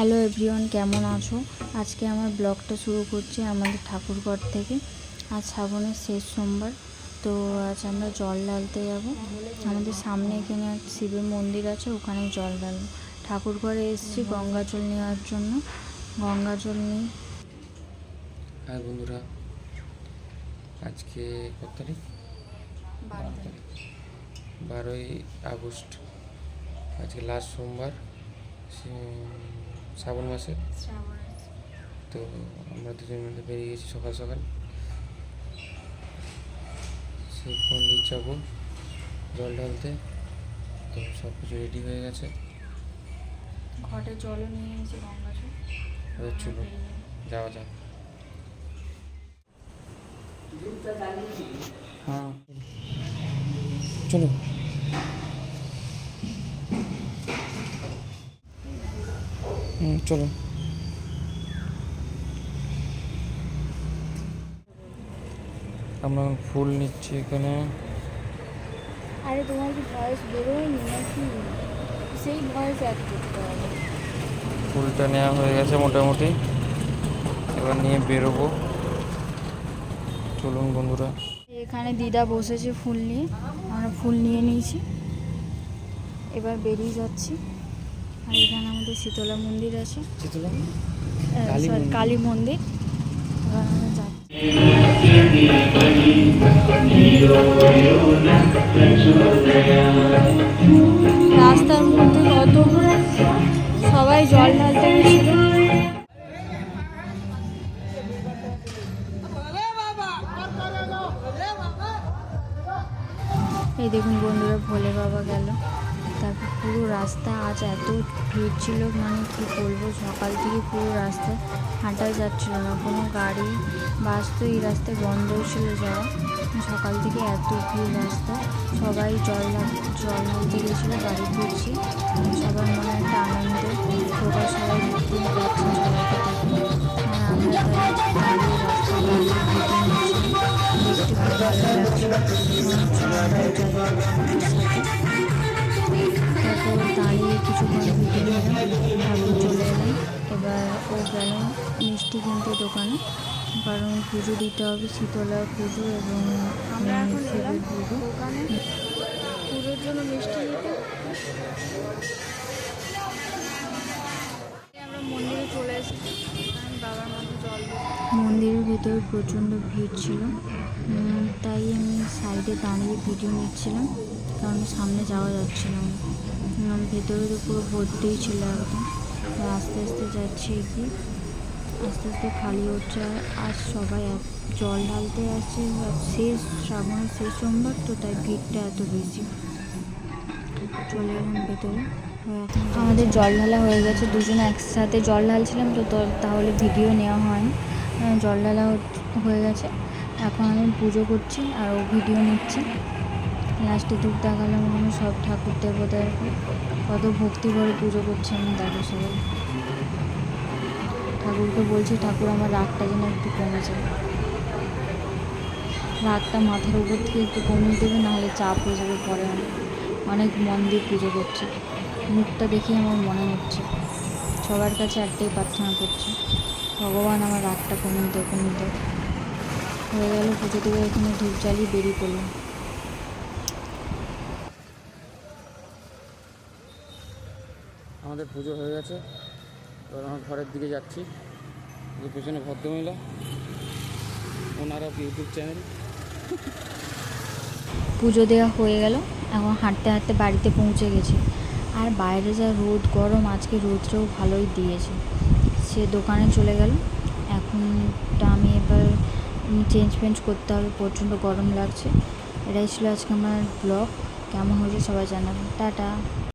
Hello everyone, কেমন আছো? আজকে আমার ব্লগটা শুরু করছি আমাদের ঠাকুরঘর থেকে। আজ শ্রাবণের শেষ সোমবার, তো আজ আমরা জল ঢালতে যাব। আমাদের সামনে এখানে এক শিবের মন্দির আছে, ওখানে জল ঢালবো। ঠাকুরঘরে এসেছি গঙ্গা জল নেওয়ার জন্য। গঙ্গা জল নিই হাই বন্ধুরা, আজকে কত তারিখ? বারো তারিখ। বারোই আগস্ট, আজকে লাস্ট সোমবার। শ্রাবণ মাসে। তো আমরা দুজন মধ্যে বেরিয়ে গেছি সকাল সকাল। সেই মন্দির যাব জল ঢালতে। তো সব কিছু রেডি হয়ে গেছে। ঘটে জলও নিয়ে এসেছি গঙ্গা জল। চলো যাওয়া যাক। হ্যাঁ। চলো। হুম চলো আমরা ফুল নিচ্ছি এখানে। আরে তোমার কি ভয়েস বেরোয়নি নাকি? সেই ভয়েস অ্যাড করতে হবে। ফুলটা নেওয়া হয়ে গেছে মোটামুটি। এবার নিয়ে বেরোবো। চলুন বন্ধুরা। এখানে দিদা বসেছে ফুল নিয়ে। আমরা ফুল নিয়ে নিয়েছি। এবার বেরিয়ে যাচ্ছি। আর এখানে আমাদের শীতলা মন্দির আছে। কালী মন্দির। রাস্তার মধ্যে কত সবাই জল ঢালতে গেছিল। এই দেখুন বন্ধুরা ভোলে বাবা গেল। পুরো রাস্তা আজ এত ভিড় ছিল মানে কি বলব? সকাল থেকে পুরো রাস্তা হাঁটা যাচ্ছিল না। কোনো গাড়ি, বাস তো এই রাস্তায় বন্ধ ছিল যাওয়া। সকাল থেকে এত ভিড় রাস্তা। সবাই জল জল ঢালতে গেছিল, বাড়ি ফিরছি। সবার মনে একটা আনন্দ প্রকাশ সবাই বুকিং করছে বুকিং দেখতে। খুব ভালো লাগছিল তারপর দাঁড়িয়ে কিছুক্ষণ ভিডিও নিলাম তারপর চলে এলাম। এবার ও গেল মিষ্টি কিনতে দোকানে। কারণ পুজো দিতে হবে শীতলা পুজো এবং পুজো। পুজোর জন্য মিষ্টি নিতে। আমরা মন্দিরে চলে এসেছি। বাবার মতো জল মন্দিরের ভিতরে প্রচণ্ড ভিড় ছিল। তাই আমি সাইডে দাঁড়িয়ে ভিডিও নিচ্ছিলাম। কারণ সামনে যাওয়া যাচ্ছিল না। ভেতরে তো পুরো ভর্তিই ছিল একদম। আস্তে আস্তে যাচ্ছি এগিয়ে। আস্তে আস্তে খালি হচ্ছে আর সবাই জল ঢালতে আসছে। শেষ শ্রাবণ শেষ সোমবার তো তাই ভিড়টা এত বেশি। চলে এলাম ভেতরে। আমাদের জল ঢালা হয়ে গেছে, দুজন একসাথে জল ঢালছিলাম, তো তাহলে ভিডিও নেওয়া হয়নি। জল ঢালা হয়ে গেছে। এখন আমি পুজো করছি আর ও ভিডিও নিচ্ছে। লাস্টে ধূপ দেখালাম আমি সব ঠাকুর দেবতাকে কত ভক্তি করে পুজো করছে আমি দেখো সবাই। ঠাকুরকে বলছি, ঠাকুর, আমার রাগটা যেন একটু কমে যায়। রাগটা মাথার উপর থেকে একটু কমিয়ে দেবে, নাহলে চাপ হয়ে যাবে পরে অনেক মন দিয়ে পুজো করছে। মুখটা দেখে আমার মনে হচ্ছে। সবার কাছে একটাই প্রার্থনা করছে, ভগবান আমার রাগটা কমিয়ে দেয় কমিয়ে দেয়। হয়ে গেল, পুজো থেকে এখানে ধূপ জ্বালিয়ে বেরিয়ে পড়লাম। আমাদের পুজো হয়ে গেছে। এবার আমার ঘরের দিকে যাচ্ছি। যে পেছনে ভদ্রমহিলা। ওনারা ইউটিউব চ্যানেল পুজো দেওয়া হয়ে গেল। এখন হাঁটতে হাঁটতে বাড়িতে পৌঁছে গেছি। আর বাইরে যা রোদ, গরম, আজকে রোদটাও ভালোই দিয়েছে। সে দোকানে চলে গেল। এখনটা আমি এবার চেঞ্জ ফেঞ্জ করতে হবে। প্রচণ্ড গরম লাগছে। এটাই ছিল আজকে আমার ব্লগ কেমন হয়েছে সবাই জানাবেন। টাটা।